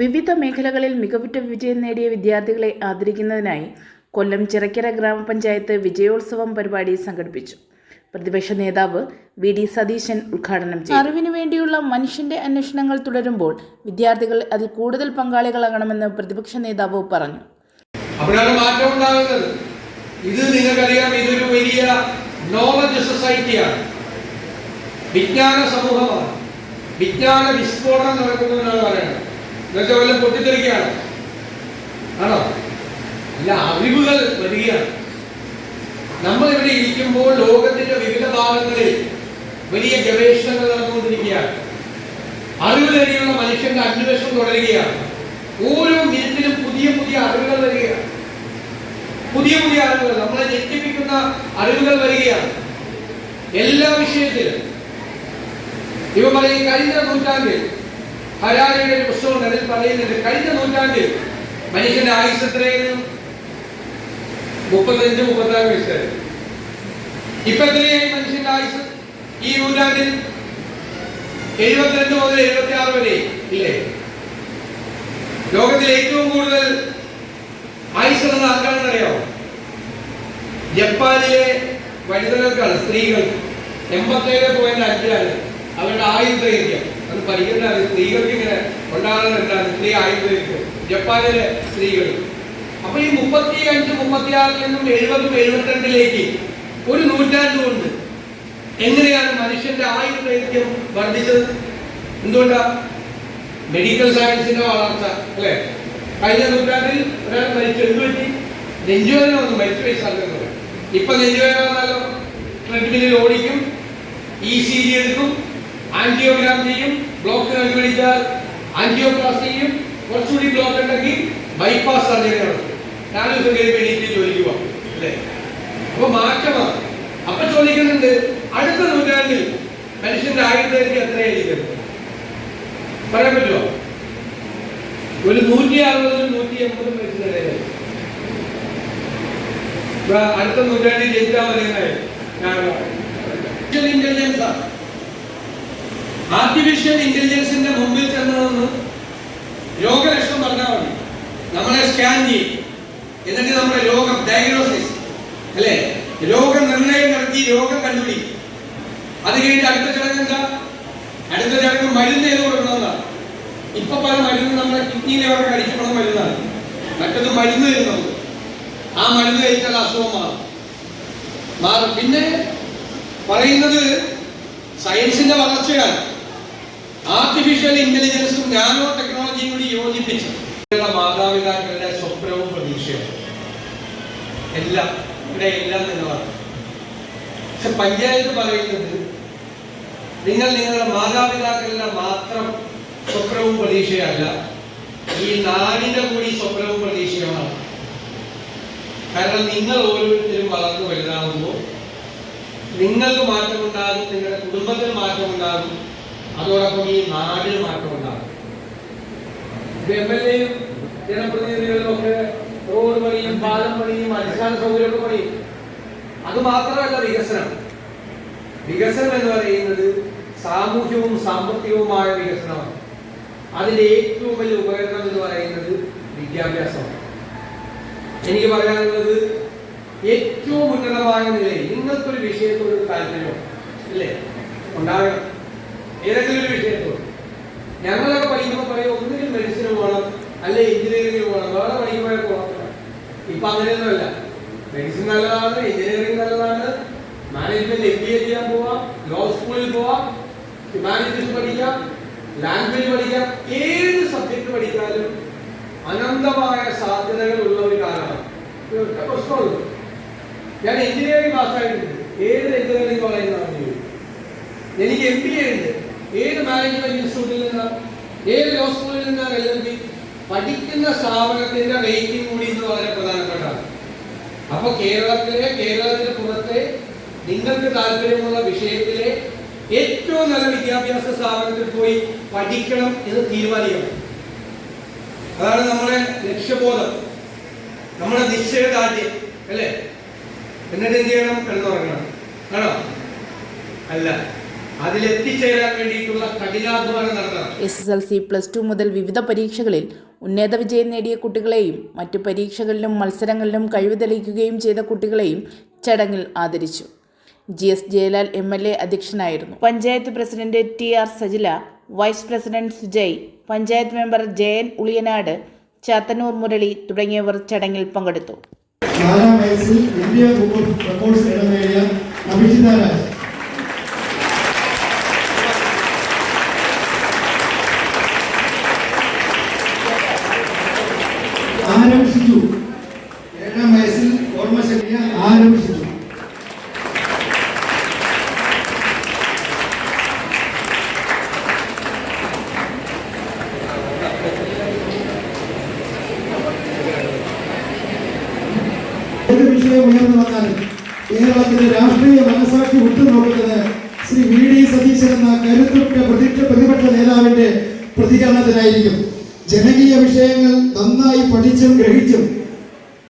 വിവിധ മേഖലകളിൽ മികവുറ്റ വിജയം നേടിയ വിദ്യാർത്ഥികളെ ആദരിക്കുന്നതിനായി കൊല്ലം ചിറക്കര ഗ്രാമപഞ്ചായത്ത് വിജയോത്സവം പരിപാടി സംഘടിപ്പിച്ചു. പ്രതിപക്ഷ നേതാവ് വി ഡി സതീശൻ ഉദ്ഘാടനം ചെയ്തു. അറിവിനു വേണ്ടിയുള്ള മനുഷ്യന്റെ അന്വേഷണങ്ങൾ തുടരുമ്പോൾ വിദ്യാർത്ഥികൾ അതിൽ കൂടുതൽ പങ്കാളികളാകണമെന്ന് പ്രതിപക്ഷ നേതാവ് പറഞ്ഞു. അവിടെയാണ് മാറ്റം ഉണ്ടാകുന്നത്. ഇത് നിങ്ങൾക്കറിയാം ഇതൊരു വലിയ നോളജ് സൊസൈറ്റിയാണ് വിജ്ഞാന സമൂഹമാണ്. വിജ്ഞാന വിസ്ഫോടനം നടക്കുന്നു എന്നാണ് പറയുന്നത്. എന്നുവെച്ചാൽ വല്ല പൊട്ടിത്തെറിക്കുകയാണ്? ആണോ? അല്ല അറിവുകൾ വരികയാണ്. നമ്മൾ ഇവിടെ ഇരിക്കുമ്പോൾ ലോകത്തിന്റെ വിവിധ ഭാഗങ്ങളിൽ വലിയ ഗവേഷണങ്ങൾ നടന്നുകൊണ്ടിരിക്കുകയാണ്. അറിവ് തരികയുള്ള മനുഷ്യന്റെ അന്വേഷണം തുടരുകയാണ്. ഓരോ മിനിറ്റിലും പുതിയ പുതിയ അറിവുകൾ വരികയാണ്. പുതിയ പുതിയ അറിവുകൾ നമ്മളെ ഞെട്ടിപ്പിക്കുന്ന അറിവുകൾ വരികയാണ്. എല്ലാ വിഷയത്തിലും. ഇവ പറയും കഴിഞ്ഞ നൂറ്റാണ്ടിൽ ഹരാരിയുടെ ഒരു പുസ്തകമുണ്ട് അതിൽ പറയുന്നത് കഴിഞ്ഞ നൂറ്റാണ്ടിൽ മനുഷ്യന്റെ ആയുസ് എത്രയായിരുന്നു? മുപ്പത്തഞ്ച് മുപ്പത്താറ് വയസ്സായിരുന്നു ഇപ്പൊ എത്രയായി മനുഷ്യന്റെ ആയുസ്? ഈ നൂറ്റാണ്ടിൽ എഴുപത്തിരണ്ട് മുതൽ എഴുപത്തി ആറ് വരെ ഇല്ലേ? ലോകത്തിൽ ഏറ്റവും കൂടുതൽ ആയുസ് എന്ന ആർക്കാണെന്ന് അറിയാമോ ജപ്പാനിലെ വനിതകൾക്കാണ് സ്ത്രീകൾ എൺപത്തേഴ് പോയിന്റ് അഞ്ചാണ് അവരുടെ ആയുധ ദൈർഘ്യം പഠിക്കുന്ന സ്ത്രീകൾക്ക് ഇങ്ങനെ ഉണ്ടാകുന്നത് എന്താണ്? സ്ത്രീ ആയുർവേദിക്ക്. ജപ്പാനിലെ സ്ത്രീകൾ. അപ്പൊ ഈ മുപ്പത്തി അഞ്ച് മുപ്പത്തി ആറിൽ നിന്നും എഴുപതും എഴുപത്തിരണ്ടിലേക്ക് ഒരു നൂറ്റാണ്ട് കൊണ്ട് എങ്ങനെയാണ് മനുഷ്യന്റെ ആയുധ ദൈർഘ്യം വർദ്ധിച്ചത്? എന്തുകൊണ്ടാ? മെഡിക്കൽ സയൻസിന്റെ വളർച്ച അല്ലെ? കഴിഞ്ഞ നൂറ്റാണ്ടിൽ ഒരാൾ മരിച്ചു. എന്ത് പറ്റി? നെഞ്ചുവേദന വന്നു. മരിച്ചു പോയി സ്ഥലത്ത് ഇപ്പൊ നെഞ്ചുവേദന വന്നാലോ? ട്രെഡ്മില്ലിൽ ഓടിക്കും. ഇ സി ജി എടുക്കും. ആൻജിയോഗ്രാം ചെയ്യും. ബ്ലോക്ക് അനുവദിച്ചാൽ ആൻജിയോപ്ലാസ്റ്റിയും കുറച്ചുകൂടി ബ്ലോക്ക് ഉണ്ടെങ്കിൽ ബൈപ്പാസ് സർജറി നടത്തും ദിവസം കഴിയുമ്പോൾ എണീറ്റ് അല്ലേ? അപ്പൊ മാറ്റമാണ് അപ്പൊ ചോദിക്കുന്നുണ്ട് അടുത്ത നൂറ്റാണ്ടിൽ മനുഷ്യന്റെ ആയുർദൈർഘ്യം എത്രയായിരിക്കും പറയാൻ പറ്റുമോ ഒരു നൂറ്റി അറുപതും നൂറ്റി എൺപതും വയസ്സിനിടയിൽ അടുത്ത നൂറ്റാണ്ടിൽ ജയിച്ചാൽ മതി ഇന്റലിജൻസ് ആർട്ടിഫിഷ്യൽ ഇന്റലിജൻസിന്റെ മുമ്പിൽ ചെന്നതെന്ന് രോഗലക്ഷണം പറഞ്ഞാൽ മതി. നമ്മളെ സ്കാൻ ചെയ്യും. എന്നിട്ട് നമ്മുടെ രോഗം ഡയഗ്നോസിസ് അല്ലെ? രോഗനിർണയം നടത്തി രോഗം കണ്ടുപിടിക്കും. അത് കഴിഞ്ഞ് അടുത്ത ചടങ്ങ് എന്താ? അടുത്ത ചടങ്ങ് മരുന്ന് ചെയ്ത് കൊടുക്കണമെന്നാണ്. ഇപ്പൊ പല മരുന്ന് നമ്മുടെ കിഡ്നിയിലെ അവർക്ക് കഴിക്കപ്പെടുന്ന മരുന്നാണ്. മറ്റത് മരുന്ന് തരുന്നത് ആ മരുന്ന് കഴിച്ചാൽ അസുഖം മാറും. മാറും. പിന്നെ പറയുന്നത് സയൻസിന്റെ വളർച്ചയാണ്. ആർട്ടിഫിഷ്യൽ ഇന്റലിജൻസും നാനോ ടെക്നോളജിയും കൂടി യോജിപ്പിച്ച് മാതാപിതാക്കളുടെ സ്വപ്നവും പ്രതീക്ഷയും. എല്ലാം ഇവിടെ എല്ലാം നിങ്ങളാണ് പക്ഷെ പഞ്ചായത്ത് പറയുന്നത് നിങ്ങൾ നിങ്ങളുടെ മാതാപിതാക്കളുടെ മാത്രം സ്വപ്നവും പ്രതീക്ഷയല്ല ഈ നാടിന്റെ കൂടി സ്വപ്നവും പ്രതീക്ഷയുമാണ്. കാരണം നിങ്ങൾ ഓരോരുത്തരും വളർന്നു വലുതാകുമ്പോൾ നിങ്ങൾക്ക് മാറ്റമുണ്ടാകും നിങ്ങളുടെ കുടുംബത്തിന് മാറ്റമുണ്ടാകും. അതോടൊപ്പം ഈ നാടിന് മാറ്റമുണ്ടാകും. എം എൽ എയും ജനപ്രതിനിധികളും ഒക്കെ റോഡ് പണിയും പാലം പണിയും അടിസ്ഥാന സൗകര്യമൊക്കെ പണിയും. അത് മാത്രമല്ല വികസനം. വികസനം എന്ന് പറയുന്നത് സാമൂഹ്യവും സാമ്പത്തികവുമായ വികസനമാണ്. അതിന്റെ ഏറ്റവും വലിയ ഉപകരണം എന്ന് പറയുന്നത് വിദ്യാഭ്യാസമാണ് എനിക്ക് പറയാനുള്ളത് ഏറ്റവും ഉന്നതമായ നിലയിൽ നിങ്ങൾക്കൊരു വിഷയത്തോട് താല്പര്യം അല്ലേ? ഉണ്ടാകണം. ഏതെങ്കിലും ഒരു വിഷയത്തോട് ഞങ്ങളൊക്കെ പഠിക്കുമ്പോൾ പറയും ഒന്നുകിൽ മെഡിസിന് പോകണം അല്ലെ എഞ്ചിനീയറിംഗിന് പോകണം വേറെ പഠിക്കുമ്പോഴേ പോകണം ഇപ്പൊ അങ്ങനെയൊന്നുമല്ല. മെഡിസിൻ നല്ലതാണ് എഞ്ചിനീയറിംഗ് നല്ലതാണ്. മാനേജ്മെന്റ് എം ബി എ ചെയ്യാൻ പോവാം ലോ സ്കൂളിൽ പോവാം ഹ്യൂമാനിറ്റീസ് പഠിക്കാം ലാംഗ്വേജ് പഠിക്കാം ഏത് സബ്ജക്ട് പഠിച്ചാലും അനന്തമായ സാധ്യതകൾ ഉള്ള ഒരു കാലമാണ് പ്രശ്നമുള്ളൂ ഞാൻ എഞ്ചിനീയറിംഗ് പാസ്സായിട്ടുണ്ട് ഏത് എഞ്ചിനീയറിംഗ് പറയുന്നതാണ് എനിക്ക് എം ബി എ ഉണ്ട്. ഏത് മാനേജ്മെന്റ് ഇൻസ്റ്റിറ്റ്യൂട്ടിൽ നിന്നാണ് ഏത് ലോ സ്കൂളിൽ നിന്നാണ് ബി പഠിക്കുന്ന സ്ഥാപനത്തിന്റെ റേറ്റിംഗ് കൂടി ഇന്ന് വളരെ പ്രധാനപ്പെട്ടതാണ്. അപ്പൊ കേരളത്തിലെ കേരളത്തിന് പുറത്തെ നിങ്ങൾക്ക് താല്പര്യമുള്ള വിഷയത്തിലെ ഏറ്റവും നല്ല വിദ്യാഭ്യാസ സ്ഥാപനത്തിൽ പോയി പഠിക്കണം എന്ന് തീരുമാനിക്കണം. അതാണ് നമ്മുടെ ലക്ഷ്യബോധം. നമ്മുടെ നിശ്ചയദാർഢ്യം അല്ലേ? എന്നിട്ട് എന്ത് ചെയ്യണം? കിടന്നുറങ്ങണം. ആണോ? അല്ല. അതിലെത്തിച്ചേരാൻ വേണ്ടിയിട്ടുള്ള കഠിനാധ്വാനം നടത്തണം. S S L C plus two മുതൽ വിവിധ പരീക്ഷകളിൽ ഉന്നത വിജയം നേടിയ കുട്ടികളെയും മറ്റു പരീക്ഷകളിലും മത്സരങ്ങളിലും കഴിവ് തെളിയിക്കുകയും ചെയ്ത കുട്ടികളെയും ചടങ്ങിൽ ആദരിച്ചു. G S Jayalal M L A അധ്യക്ഷനായിരുന്നു. Panchayat president T R Sajila vice president Sujay panchayat member Jayan Uliyanad Chathannoor Murali തുടങ്ങിയവർ ചടങ്ങിൽ പങ്കെടുത്തു. ഷിജു ഏഴാം വയസ്സിൽ ഓർമ്മശക്തിയ ആരം ഷിജു ഏത് വിഷയം ഉയർന്നു വന്നാലും കേരളത്തിന്റെ രാഷ്ട്രീയ മനസാക്ഷി ഉറ്റുനോക്കുന്നത് ശ്രീ വി ഡി സതീശൻ എന്ന കരുത്തുറ്റ പ്രതിപക്ഷ പ്രതിപക്ഷ നേതാവിന്റെ പ്രതികരണത്തിനായിരിക്കും ജനകീയ വിഷയങ്ങൾ നന്നായി പഠിച്ചും ഗ്രഹിച്ചും